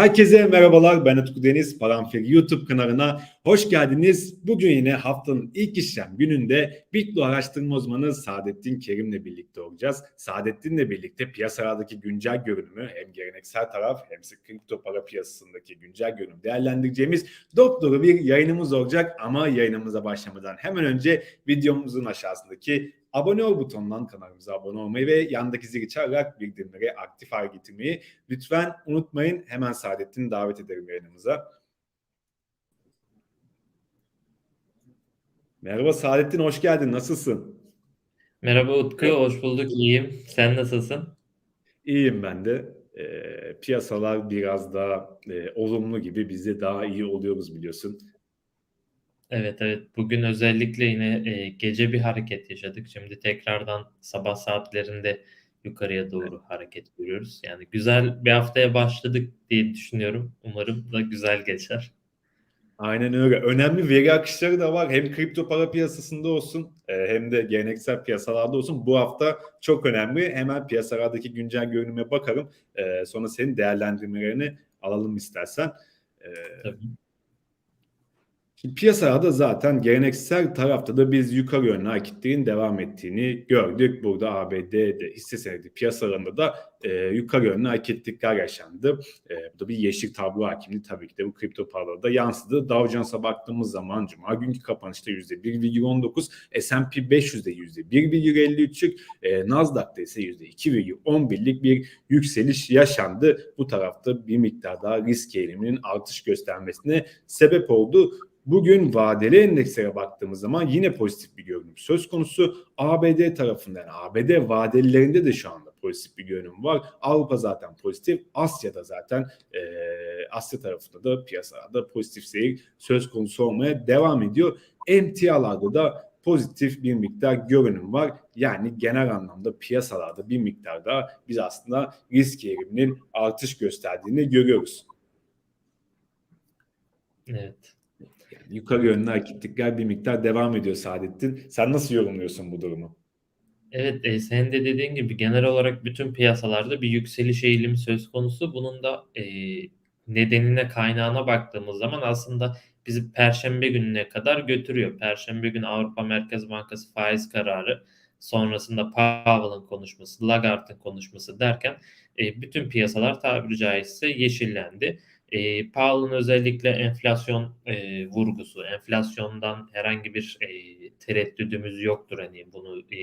Herkese merhabalar. Ben Utku Deniz. Paramfil YouTube kanalına hoş geldiniz. Bugün yine haftanın ilk işlem gününde Bitlo araştırma uzmanı Saadettin Kerim'le birlikte olacağız. Saadettin'le birlikte piyasalardaki güncel görünümü hem geleneksel taraf hem de kripto para piyasasındaki güncel görünüm değerlendireceğimiz doktoru bir yayınımız olacak. Ama yayınımıza başlamadan hemen önce videomuzun aşağısındaki abone ol butonundan kanalımıza abone olmayı ve yandaki zili çalarak bildirimleri aktif hale getirmeyi lütfen unutmayın. Hemen Saadettin'i davet ederim yayınımıza. Merhaba Saadettin, hoş geldin. Nasılsın? Merhaba Utku, hoş bulduk. İyiyim. Sen nasılsın? İyiyim ben de. E, piyasalar biraz daha e, olumlu gibi. Biz de daha iyi oluyoruz biliyorsun. Evet evet. Bugün özellikle yine e, gece bir hareket yaşadık. Şimdi tekrardan sabah saatlerinde yukarıya doğru hareket görüyoruz. Yani güzel bir haftaya başladık diye düşünüyorum. Umarım da güzel geçer. Aynen öyle. Önemli veri akışları da var. Hem kripto para piyasasında olsun e, hem de geleneksel piyasalarda olsun. Bu hafta çok önemli. Hemen piyasalardaki güncel görünüme bakalım. E, sonra senin değerlendirmelerini alalım istersen. E, Tabii. Şimdi piyasalarda zaten geleneksel tarafta da biz yukarı yönlü hareketlerin devam ettiğini gördük. Burada ABD'de hisse senedi piyasalarında da e, yukarı yönlü hareketlikler yaşandı. E, bu da bir yeşil tablo hakimliği tabii ki de bu kripto paralarda yansıdı. Dow Jones'a baktığımız zaman Cuma günkü kapanışta %1,19, S&P 500'de %1,53'lük, e, Nasdaq'ta ise %2,11'lik bir yükseliş yaşandı. Bu tarafta bir miktar daha risk eğiliminin artış göstermesine sebep oldu. Bugün vadeli endekslere baktığımız zaman yine pozitif bir görünüm söz konusu. ABD tarafından, ABD vadelilerinde de şu anda pozitif bir görünüm var. Avrupa zaten pozitif. Asya'da zaten e, Asya tarafında da piyasalarda pozitif seyir söz konusu olmaya devam ediyor. Emtialarda da pozitif bir miktar görünüm var. Yani genel anlamda piyasalarda bir miktar daha biz aslında risk eğiliminin artış gösterdiğini görüyoruz. Evet. Yukarı yönlü hareketlikler bir miktar devam ediyor Saadettin. Sen nasıl yorumluyorsun bu durumu? Evet, e, senin de dediğin gibi genel olarak bütün piyasalarda bir yükseliş eğilimi söz konusu. Bunun da e, nedenine, kaynağına baktığımız zaman aslında bizi Perşembe gününe kadar götürüyor. Perşembe günü Avrupa Merkez Bankası faiz kararı, sonrasında Powell'ın konuşması, Lagarde'ın konuşması derken e, bütün piyasalar tabiri caizse yeşillendi. E, Powell'ın özellikle enflasyon e, vurgusu, enflasyondan herhangi bir e, tereddüdümüz yoktur. Hani bunu e,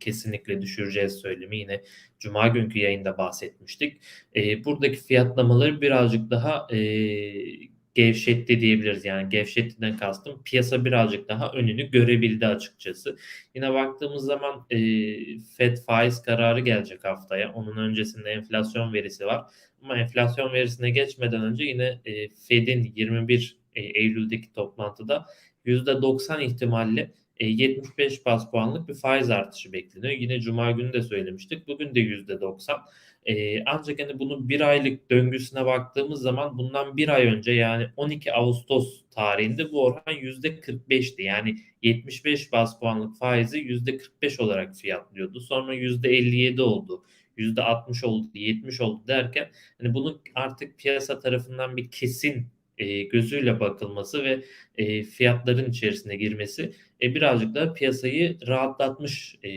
kesinlikle düşüreceğiz söylemi yine Cuma günkü yayında bahsetmiştik. E, buradaki fiyatlamaları birazcık daha e, gevşetti diyebiliriz. Yani gevşettiden kastım piyasa birazcık daha önünü görebildi açıkçası. Yine baktığımız zaman e, Fed faiz kararı gelecek haftaya. Onun öncesinde enflasyon verisi var. Ama enflasyon verisine geçmeden önce yine e, Fed'in 21 e, Eylül'deki toplantıda %90 ihtimalle e, 75 bas puanlık bir faiz artışı bekleniyor. Yine Cuma günü de söylemiştik. Bugün de %90. E, ancak hani bunun bir aylık döngüsüne baktığımız zaman bundan bir ay önce yani 12 Ağustos tarihinde bu oran %45'ti. Yani 75 bas puanlık faizi %45 olarak fiyatlıyordu. Sonra %57 oldu. %60 oldu, 70 oldu derken hani bunun artık piyasa tarafından bir kesin e, gözüyle bakılması ve e, fiyatların içerisine girmesi e, birazcık da piyasayı rahatlatmış e,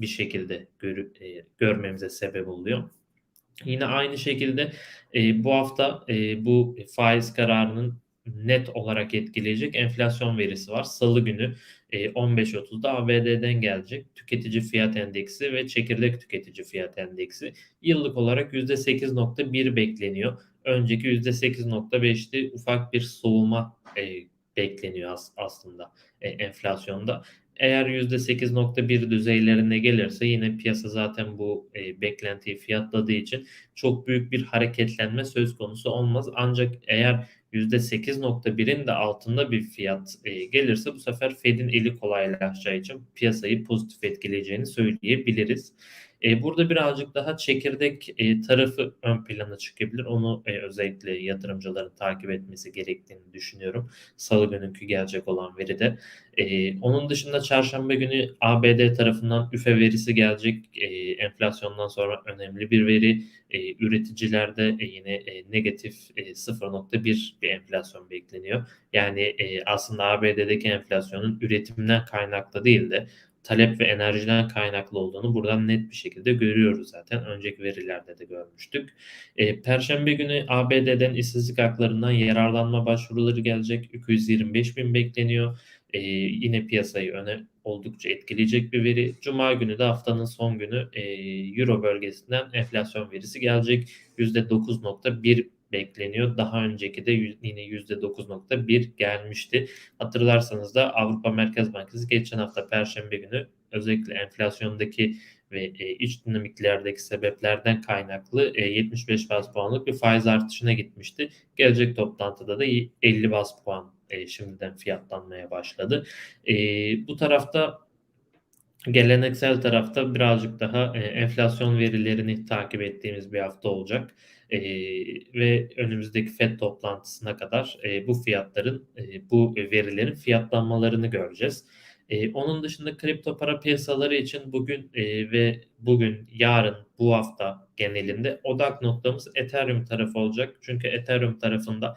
bir şekilde gör, e, görmemize sebep oluyor. Yine aynı şekilde e, bu hafta e, bu faiz kararının net olarak etkileyecek enflasyon verisi var. Salı günü e, 15.30'da ABD'den gelecek tüketici fiyat endeksi ve çekirdek tüketici fiyat endeksi yıllık olarak %8.1 bekleniyor. Önceki %8.5'ti ufak bir soğuma e, bekleniyor as- aslında e, enflasyonda. Eğer %8.1 düzeylerine gelirse yine piyasa zaten bu e, beklentiyi fiyatladığı için çok büyük bir hareketlenme söz konusu olmaz. Ancak eğer %8.1'in de altında bir fiyat e, gelirse bu sefer Fed'in eli kolaylaşacağı için piyasayı pozitif etkileyeceğini söyleyebiliriz. E, burada birazcık daha çekirdek e, tarafı ön plana çıkabilir. Onu e, özellikle yatırımcıların takip etmesi gerektiğini düşünüyorum. Salı günkü gelecek olan veride. E, onun dışında çarşamba günü ABD tarafından üfe verisi gelecek. E, enflasyondan sonra önemli bir veri. E, üreticilerde e, yine e, negatif e, 0.1 bir enflasyon bekleniyor. Yani e, aslında ABD'deki enflasyonun üretimden kaynaklı değil de talep ve enerjiden kaynaklı olduğunu buradan net bir şekilde görüyoruz zaten. Önceki verilerde de görmüştük. E, Perşembe günü ABD'den işsizlik haklarından yararlanma başvuruları gelecek. 225 bin bekleniyor. E, yine piyasayı öne oldukça etkileyecek bir veri. Cuma günü de haftanın son günü e, Euro bölgesinden enflasyon verisi gelecek. %9.1 bekleniyor. Daha önceki de yine %9.1 gelmişti. Hatırlarsanız da Avrupa Merkez Bankası geçen hafta Perşembe günü özellikle enflasyondaki ve e, iç dinamiklerdeki sebeplerden kaynaklı e, 75 bas puanlık bir faiz artışına gitmişti. Gelecek toplantıda da 50 bas puan e, şimdiden fiyatlanmaya başladı. E, bu tarafta geleneksel tarafta birazcık daha e, enflasyon verilerini takip ettiğimiz bir hafta olacak. E, ve önümüzdeki FED toplantısına kadar e, bu fiyatların, e, bu verilerin fiyatlanmalarını göreceğiz. E, onun dışında kripto para piyasaları için bugün e, ve bugün, yarın, bu hafta genelinde odak noktamız Ethereum tarafı olacak. Çünkü Ethereum tarafında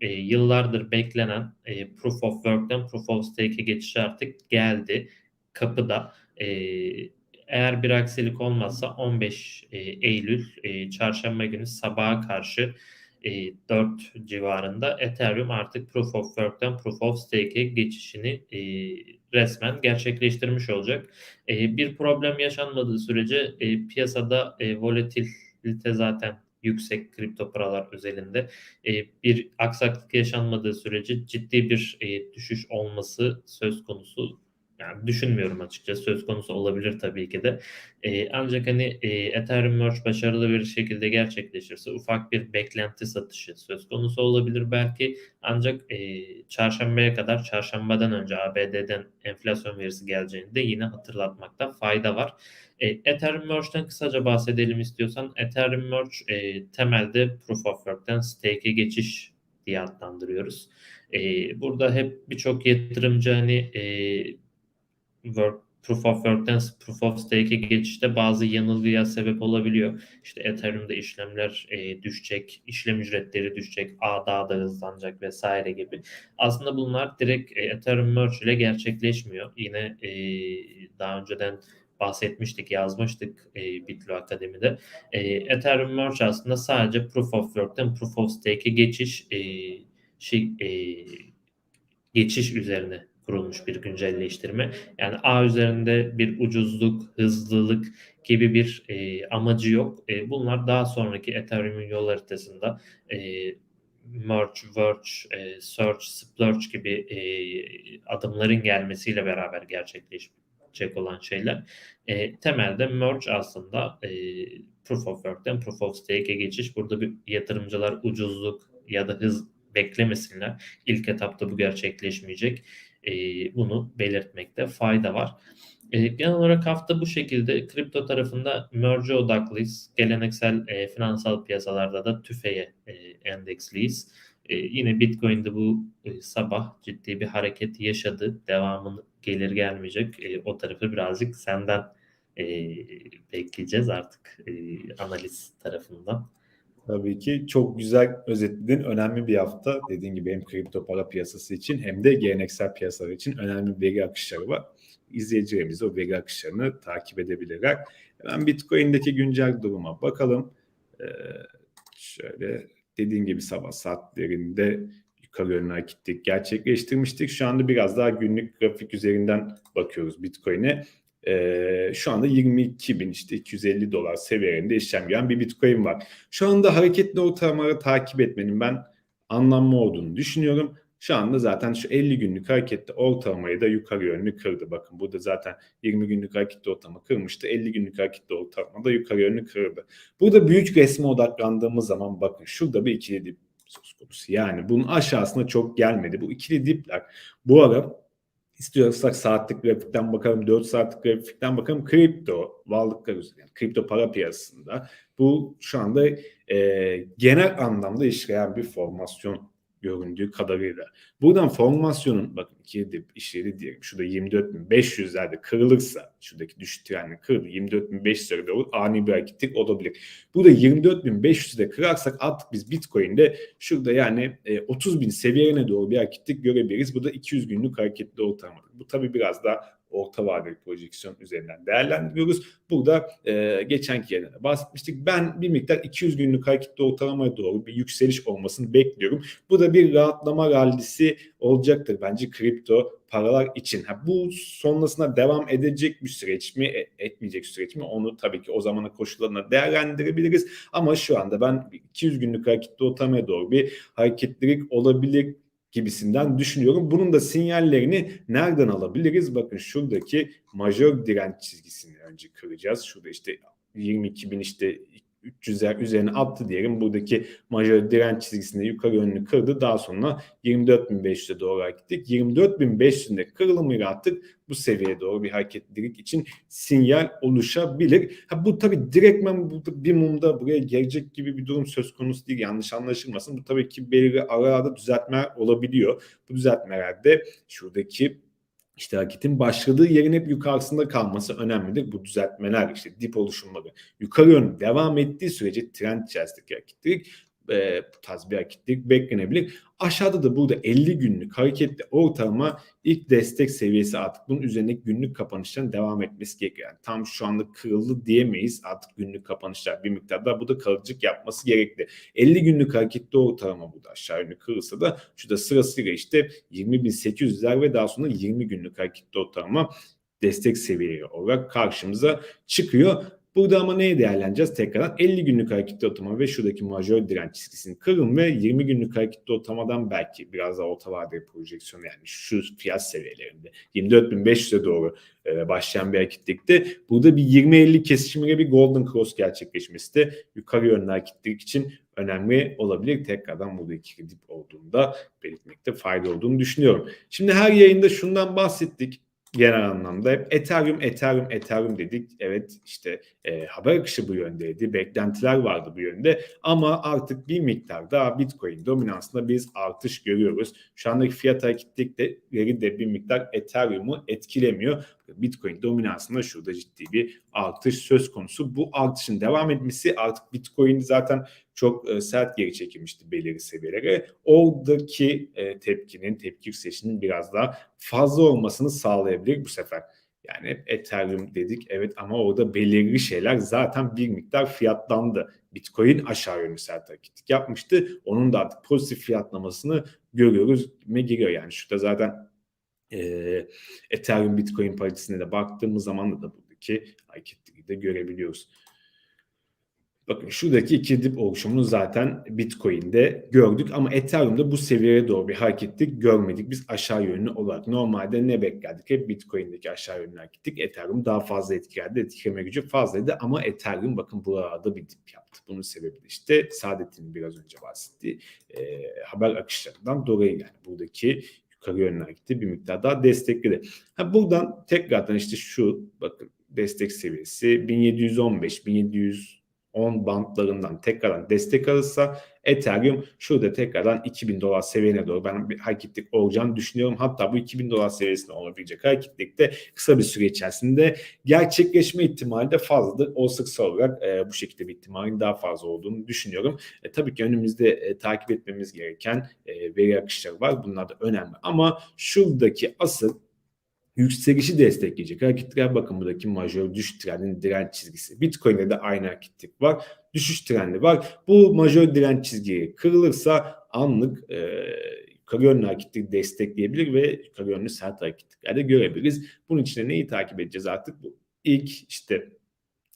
e, yıllardır beklenen e, Proof of Work'ten Proof of Stake'e geçiş artık geldi. Kapıda. E, eğer bir aksilik olmazsa 15 e, Eylül e, çarşamba günü sabaha karşı e, 4 civarında Ethereum artık Proof of Work'ten Proof of Stake'e geçişini e, resmen gerçekleştirmiş olacak. E, bir problem yaşanmadığı sürece e, piyasada e, volatilite zaten yüksek kripto paralar özelinde e, bir aksaklık yaşanmadığı sürece ciddi bir e, düşüş olması söz konusu yani düşünmüyorum açıkçası söz konusu olabilir tabii ki de. E, ancak hani e, Ethereum Merge başarılı bir şekilde gerçekleşirse ufak bir beklenti satışı söz konusu olabilir belki. Ancak e, çarşambaya kadar çarşambadan önce ABD'den enflasyon verisi geleceğini de yine hatırlatmakta fayda var. E, Ethereum Merge'den kısaca bahsedelim istiyorsan. Ethereum Merge e, temelde Proof of Work'ten Stake'e geçiş diye adlandırıyoruz. E, burada hep birçok yatırımcı hani e, work, Proof of Work'ten Proof of Stake'e geçişte bazı yanılgıya sebep olabiliyor. İşte Ethereum'da işlemler e, düşecek, işlem ücretleri düşecek, ağ daha da hızlanacak vesaire gibi. Aslında bunlar direkt e, Ethereum Merge ile gerçekleşmiyor. Yine e, daha önceden bahsetmiştik, yazmıştık e, Bitlo Akademi'de. E, Ethereum Merge aslında sadece Proof of Work'ten Proof of Stake'e geçiş e, şey, e, geçiş üzerine kurulmuş bir güncelleştirme. Yani A üzerinde bir ucuzluk, hızlılık gibi bir e, amacı yok. E, bunlar daha sonraki Ethereum'un yol haritasında e, merge, verge, e, search, splurge gibi e, adımların gelmesiyle beraber gerçekleşecek olan şeyler. E, temelde merge aslında e, Proof of Work'ten Proof of Stake'e geçiş. Burada bir yatırımcılar ucuzluk ya da hız beklemesinler. İlk etapta bu gerçekleşmeyecek. E, bunu belirtmekte fayda var. E, genel olarak hafta bu şekilde kripto tarafında merge odaklıyız. Geleneksel e, finansal piyasalarda da tüfeğe e, endeksliyiz. E, yine Bitcoin'de bu e, sabah ciddi bir hareket yaşadı. Devamını gelir gelmeyecek. E, o tarafı birazcık senden e, bekleyeceğiz artık e, analiz tarafından. Tabii ki çok güzel özetledin. Önemli bir hafta. Dediğin gibi hem kripto para piyasası için hem de geleneksel piyasalar için önemli veri akışları var. İzleyicilerimiz o veri akışlarını takip edebilirler. Hemen Bitcoin'deki güncel duruma bakalım. Ee, şöyle dediğin gibi sabah saatlerinde yukarı yönlü hareketlik gerçekleştirmiştik. Şu anda biraz daha günlük grafik üzerinden bakıyoruz Bitcoin'e. Ee, şu anda 22 bin işte 250 dolar seviyelerinde işlem gören bir Bitcoin var. Şu anda hareketli ortalamaları takip etmenin ben anlamlı olduğunu düşünüyorum. Şu anda zaten şu 50 günlük hareketli ortalamayı da yukarı yönlü kırdı. Bakın burada zaten 20 günlük hareketli ortalama kırmıştı. 50 günlük hareketli ortalama da yukarı yönlü kırdı. Burada büyük resme odaklandığımız zaman bakın şurada bir ikili dip söz konusu. Yani bunun aşağısına çok gelmedi. Bu ikili dipler bu ara İstiyorsak saatlik grafikten bakalım, 4 saatlik grafikten bakalım. Kripto varlıklar üzerinde, yani kripto para piyasasında bu şu anda e, genel anlamda işleyen bir formasyon göründüğü kadarıyla. Buradan formasyonun bakın iki dip işleri diyelim. Şurada 24.500'lerde kırılırsa şuradaki düşüş trendi kırılır. 24.500'lere doğru ani bir hareketlik olabilir. Burada 24.500'de kırarsak artık biz Bitcoin'de şurada yani e, 30.000 seviyelerine doğru bir hareketlik görebiliriz. Bu da 200 günlük hareketli ortalamadır. Bu tabii biraz daha orta vadeli projeksiyon üzerinden değerlendiriyoruz. Burada e, geçenki yerine de bahsetmiştik. Ben bir miktar 200 günlük hareketli ortalamaya doğru bir yükseliş olmasını bekliyorum. Bu da bir rahatlama rallisi olacaktır bence kripto paralar için. Ha, bu sonrasında devam edecek bir süreç mi, e- etmeyecek süreç mi? Onu tabii ki o zamanın koşullarına değerlendirebiliriz. Ama şu anda ben 200 günlük hareketli ortalamaya doğru bir hareketlilik olabilir gibisinden düşünüyorum. Bunun da sinyallerini nereden alabiliriz? Bakın şuradaki majör direnç çizgisini önce kıracağız. Şurada işte 22 bin işte 300'ler üzerine attı diyelim. Buradaki majör direnç çizgisinde yukarı yönlü kırdı. Daha sonra 24.500'e doğru gittik. 24.500'ünde kırılımıyla artık bu seviyeye doğru bir hareketlilik için sinyal oluşabilir. Ha, bu tabii direktmen bir mumda buraya gelecek gibi bir durum söz konusu değil. Yanlış anlaşılmasın. Bu tabii ki belirli aralarda düzeltmeler olabiliyor. Bu düzeltmelerde şuradaki işte hareketin başladığı yerin hep yukarısında kalması önemlidir. Bu düzeltmeler işte dip oluşumları yukarı yönlü devam ettiği sürece trend içerisindeki hareketlilik e, tarz bir hareketlilik beklenebilir. Aşağıda da burada 50 günlük hareketli ortalama ilk destek seviyesi artık bunun üzerindeki günlük kapanışların devam etmesi gerekiyor. Yani tam şu anda kırıldı diyemeyiz artık günlük kapanışlar bir miktarda bu da kalıcılık yapması gerekli. 50 günlük hareketli ortalama burada aşağı yönlü kırılsa da şurada sırasıyla işte 20.800'ler ve daha sonra 20 günlük hareketli ortalama destek seviyeleri olarak karşımıza çıkıyor. Burada ama neye değerleneceğiz? Tekrardan 50 günlük hareketli ortalama ve şuradaki majör direnç çizgisini kırın ve 20 günlük hareketli ortalamadan belki biraz daha orta vadeli projeksiyon yani şu fiyat seviyelerinde 24.500'e doğru e, başlayan bir hareketlikte burada bir 20-50 kesişimine bir golden cross gerçekleşmesi de yukarı yönlü hareketlilik için önemli olabilir. Tekrardan burada iki dip olduğunda belirtmekte fayda olduğunu düşünüyorum. Şimdi her yayında şundan bahsettik genel anlamda hep Ethereum, Ethereum, Ethereum dedik. Evet işte e, haber akışı bu yöndeydi. Beklentiler vardı bu yönde. Ama artık bir miktar daha Bitcoin dominansında biz artış görüyoruz. Şu andaki fiyat hareketlikleri de bir miktar Ethereum'u etkilemiyor. Bitcoin dominansında şurada ciddi bir artış söz konusu. Bu artışın devam etmesi artık Bitcoin zaten çok e, sert geri çekilmişti belirli seviyelere. Oradaki e, tepkinin, tepki yükselişinin biraz daha fazla olmasını sağlayabilir bu sefer. Yani Ethereum dedik evet ama orada belirli şeyler zaten bir miktar fiyatlandı. Bitcoin aşağı yönlü sert hareketlik yapmıştı. Onun da artık pozitif fiyatlamasını görüyoruz ve giriyor. Yani şurada zaten e, Ethereum Bitcoin paritesine de baktığımız zaman da buradaki hareketliği de görebiliyoruz. Bakın şuradaki iki dip oluşumunu zaten Bitcoin'de gördük ama Ethereum'da bu seviyeye doğru bir hareketlik görmedik. Biz aşağı yönlü olarak normalde ne beklerdik? Hep Bitcoin'deki aşağı yönlü hareketlik. Ethereum daha fazla etkilerdi. Etkileme gücü fazlaydı ama Ethereum bakın buralarda bir dip yaptı. Bunun sebebi de işte Saadet'in biraz önce bahsettiği e, haber akışlarından dolayı yani buradaki yukarı yönlü hareketi bir miktar daha destekledi. Ha buradan tekrardan işte şu bakın destek seviyesi 1715 1700 10 bantlarından tekrardan destek alırsa Ethereum şurada tekrardan 2000 dolar seviyene doğru ben bir hareketlik olacağını düşünüyorum. Hatta bu 2000 dolar seviyesinde olabilecek hareketlik de kısa bir süre içerisinde gerçekleşme ihtimali de fazladır. O sıksa olarak e, bu şekilde bir ihtimalin daha fazla olduğunu düşünüyorum. E, tabii ki önümüzde e, takip etmemiz gereken e, veri akışları var. Bunlar da önemli. Ama şuradaki asıl yükselişi destekleyecek hareketler bakın buradaki majör düşüş trendinin direnç çizgisi. Bitcoin'de de aynı hareketlik var. Düşüş trendi var. Bu majör direnç çizgiyi kırılırsa anlık e, yukarı yönlü hareketlik destekleyebilir ve yukarı yönlü sert hareketlikler de görebiliriz. Bunun için neyi takip edeceğiz artık? Bu ilk işte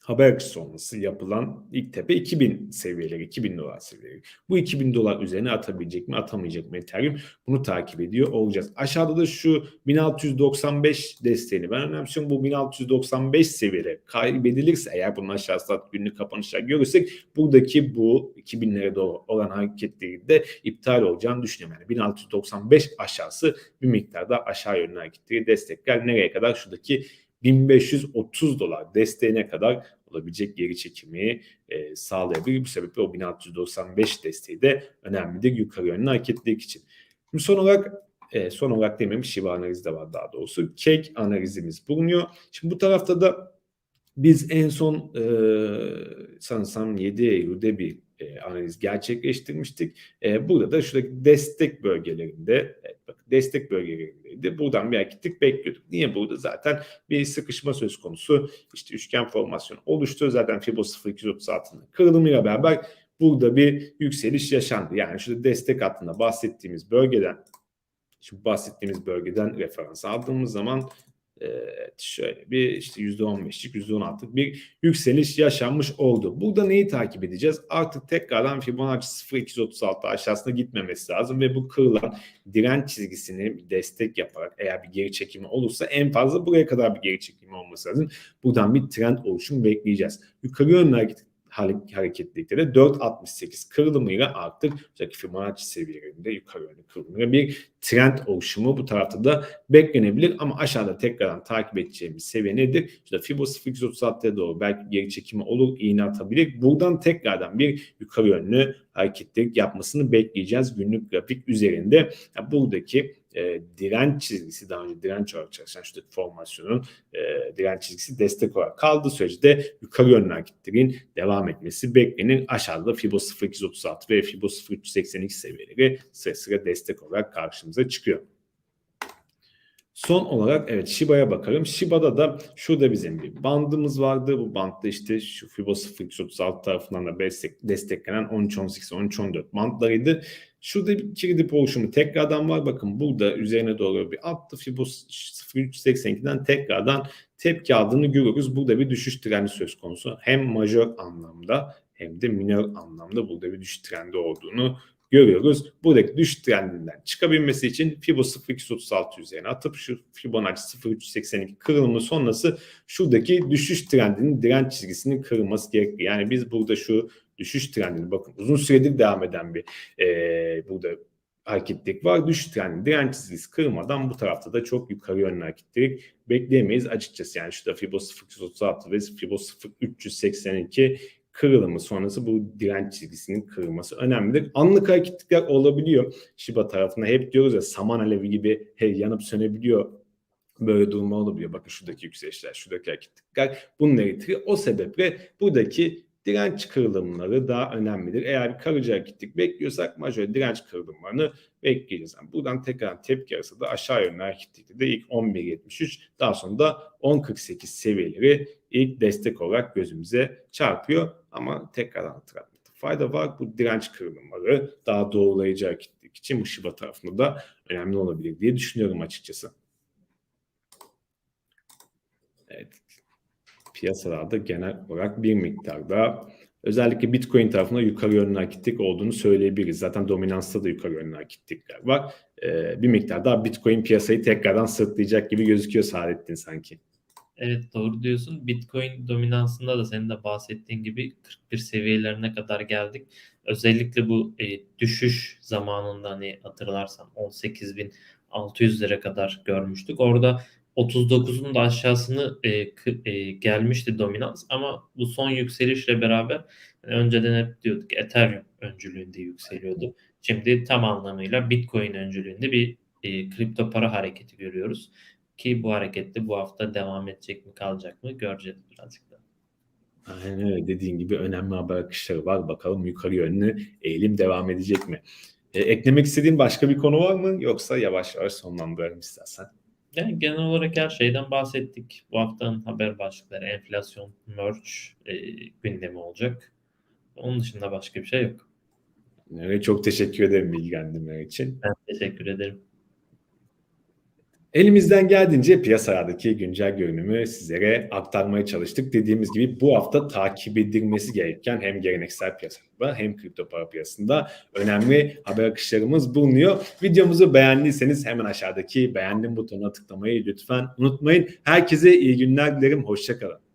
haber akışı sonrası yapılan ilk tepe 2000 seviyeleri, 2000 dolar seviyeleri. Bu 2000 dolar üzerine atabilecek mi, atamayacak mı Ethereum? Bunu takip ediyor olacağız. Aşağıda da şu 1695 desteğini ben önemsiyorum. Bu 1695 seviyeleri kaybedilirse eğer bunun aşağısında günlük kapanışlar görürsek buradaki bu 2000'lere doğru olan hareketleri de iptal olacağını düşünüyorum. Yani 1695 aşağısı bir miktarda aşağı yönlü hareketleri destekler. Nereye kadar? Şuradaki 1530 dolar desteğine kadar olabilecek geri çekimi e, sağlayabilir. Bu sebeple o 1695 desteği de önemlidir yukarı yönlü hareketlilik için. Şimdi son olarak e, son olarak dememiş Shiba analizi de var daha doğrusu. Cake analizimiz bulunuyor. Şimdi bu tarafta da biz en son e, sanırsam 7 Eylül'de bir e, analiz gerçekleştirmiştik. E, burada da şuradaki destek bölgelerinde evet, bakın destek bölgelerindeydi. Buradan bir hareketlik bekliyorduk. Niye burada? Zaten bir sıkışma söz konusu. İşte üçgen formasyon oluştu. Zaten Fibonacci 0236'nın kırılımıyla beraber burada bir yükseliş yaşandı. Yani şurada destek hattında bahsettiğimiz bölgeden şu bahsettiğimiz bölgeden referans aldığımız zaman Evet, şöyle bir işte %15'lik %16'lık bir yükseliş yaşanmış oldu. Burada neyi takip edeceğiz? Artık tekrardan Fibonacci 0236 aşağısına gitmemesi lazım ve bu kırılan direnç çizgisini destek yaparak eğer bir geri çekimi olursa en fazla buraya kadar bir geri çekimi olması lazım. Buradan bir trend oluşumu bekleyeceğiz. Yukarı yönlü hareket hareketlilikte de 4.68 kırılımıyla artık özellikle Fibonacci seviyelerinde yukarı yönlü kırılımıyla bir trend oluşumu bu tarafta da beklenebilir ama aşağıda tekrardan takip edeceğimiz seviye nedir? İşte Fibonacci 836'ya doğru belki geri çekimi olur, iğne atabilir. Buradan tekrardan bir yukarı yönlü hareketlilik yapmasını bekleyeceğiz günlük grafik üzerinde. Yani buradaki e, direnç çizgisi daha önce direnç olarak çalışan şu formasyonun e, direnç çizgisi destek olarak kaldığı sürece de yukarı yönlü hareketlerin devam etmesi beklenir. Aşağıda Fibo 0236 ve Fibo 0382 seviyeleri sıra sıra destek olarak karşımıza çıkıyor. Son olarak evet Shiba'ya bakalım. Shiba'da da şurada bizim bir bandımız vardı. Bu bantta işte şu Fibo 0236 tarafından da destek, desteklenen 13-18, 13-14 bantlarıydı. Şurada bir kirli oluşumu tekrardan var. Bakın burada üzerine doğru bir attı. Fibo 0382'den tekrardan tepki aldığını görüyoruz. Burada bir düşüş trendi söz konusu. Hem majör anlamda hem de minör anlamda burada bir düşüş trendi olduğunu görüyoruz. Buradaki düşüş trendinden çıkabilmesi için Fibo 0236 üzerine atıp şu Fibonacci 0382 kırılımı sonrası şuradaki düşüş trendinin direnç çizgisinin kırılması gerekiyor. Yani biz burada şu düşüş trendini bakın uzun süredir devam eden bir e, burada hareketlilik var. Düşüş trendi direnç çizgisi kırmadan bu tarafta da çok yukarı yönlü hareketlilik bekleyemeyiz açıkçası. Yani şurada Fibo 0336 ve Fibo 0382 kırılımı sonrası bu direnç çizgisinin kırılması önemlidir. Anlık hareketlikler olabiliyor. Shiba tarafında hep diyoruz ya saman alevi gibi hey, yanıp sönebiliyor. Böyle durma olabiliyor. Bakın şuradaki yükselişler, şuradaki hareketlikler bunları getiriyor. O sebeple buradaki direnç kırılımları daha önemlidir. Eğer kalıcı hareketlik bekliyorsak majör direnç kırılımlarını bekleyeceğiz. Yani buradan tekrar tepki arası da aşağı yönlü hareketlikte de ilk 11.73 daha sonra da 10.48 seviyeleri ilk destek olarak gözümüze çarpıyor. Ama tekrardan hatırlatmakta fayda var. Bu direnç kırılımları daha doğrulayıcı hareketlik için bu Shiba tarafında da önemli olabilir diye düşünüyorum açıkçası. Evet. Piyasalarda genel olarak bir miktarda özellikle Bitcoin tarafında yukarı yönlü hareketlik olduğunu söyleyebiliriz. Zaten dominansta da yukarı yönlü hareketlikler var. Ee, bir miktar daha Bitcoin piyasayı tekrardan sırtlayacak gibi gözüküyor Saadettin sanki. Evet doğru diyorsun. Bitcoin dominansında da senin de bahsettiğin gibi 41 seviyelerine kadar geldik. Özellikle bu e, düşüş zamanında hani hatırlarsan 18.600'lere kadar görmüştük. Orada 39'un da aşağısını e, e, gelmişti dominans ama bu son yükselişle beraber yani önceden hep diyorduk Ethereum öncülüğünde yükseliyordu. Şimdi tam anlamıyla Bitcoin öncülüğünde bir e, kripto para hareketi görüyoruz. Ki bu harekette bu hafta devam edecek mi kalacak mı göreceğiz birazcık da. Aynen öyle dediğin gibi önemli haber akışları var. Bakalım yukarı yönlü eğilim devam edecek mi? E, eklemek istediğin başka bir konu var mı? Yoksa yavaş yavaş sonlandıralım istersen. Yani genel olarak her şeyden bahsettik. Bu haftanın haber başlıkları enflasyon, merch e, gündemi olacak. Onun dışında başka bir şey yok. Evet, çok teşekkür ederim bilgilendirmeler için. Ben teşekkür ederim. Elimizden geldiğince piyasalardaki güncel görünümü sizlere aktarmaya çalıştık. Dediğimiz gibi bu hafta takip edilmesi gereken hem geleneksel piyasada hem kripto para piyasasında önemli haber akışlarımız bulunuyor. Videomuzu beğendiyseniz hemen aşağıdaki beğendim butonuna tıklamayı lütfen unutmayın. Herkese iyi günler dilerim. Hoşçakalın.